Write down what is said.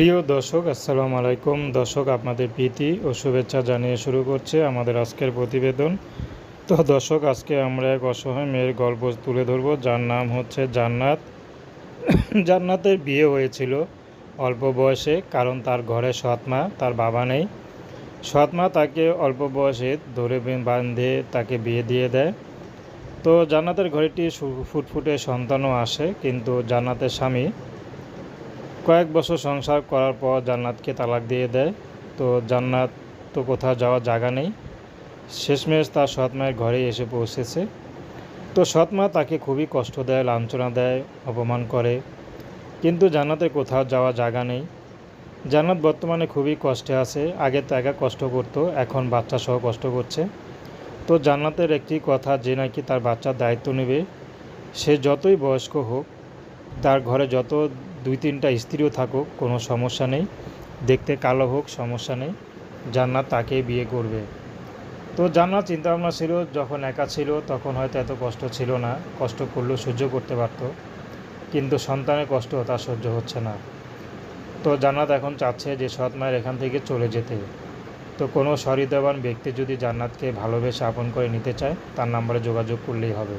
প্রিয় দর্শক, আসসালামু আলাইকুম। দর্শক, আপনাদের প্রীতি ও শুভেচ্ছা জানিয়ে শুরু করছে আমাদের আজকের প্রতিবেদন। তো দর্শক, আজকে আমরা এক অসহায় মেয়ের গল্প তুলে ধরবো। যার নাম হচ্ছে জান্নাত। জান্নাতের বিয়ে হয়েছিল অল্প বয়সে, কারণ তার ঘরে সৎ মা তার বাবা নেই। সৎ মা তাকে অল্প বয়সে ধরে বাঁধে তাকে বিয়ে দিয়ে দেয়। তো জান্নাতের ঘরেটি ফুটফুটে সন্তানও আসে, কিন্তু জান্নাতের স্বামী কয়েক বছর সংসার করার পর জান্নাতকে তালাক দিয়ে দেয়। তো জান্নাত তো কোথাও যাওয়ার জায়গা নেই। শেষমেশ তার সৎ মায়ের ঘরে এসে পৌঁছেছে। তো সৎ মা তাকে খুবই কষ্ট দেয়, লাঞ্ছনা দেয়, অপমান করে। কিন্তু জান্নাতের কোথাও যাওয়ার জায়গা নেই। জান্নাত বর্তমানে খুবই কষ্টে আছে। আগে তো একা কষ্ট করতো, এখন বাচ্চা সহ কষ্ট করছে। তো জান্নাতের একটি কথা যে নাকি তার বাচ্চার দায়িত্ব নেবে, সে যতই বয়স্ক হোক, তার ঘরে যত দুই তিনটা স্ত্রীও থাকুক, কোনো সমস্যা নেই। দেখতে কালো হোক, সমস্যা নেই। জান্নাত তাকেই বিয়ে করবে। তো জান্নাত চিন্তাভাবনা ছিল, যখন একা ছিল, তখন হয়তো এত কষ্ট ছিল না। কষ্ট করলেও সহ্য করতে পারতো। কিন্তু সন্তানের কষ্ট তার সহ্য হচ্ছে না। তো জান্নাত এখন চাচ্ছে যে সৎ মায়ের এখান থেকে চলে যেতে। তো কোনো সহৃদয়বান ব্যক্তি যদি জান্নাতকে ভালোবেসে আপন করে নিতে চায়, তার নাম্বারে যোগাযোগ করলেই হবে।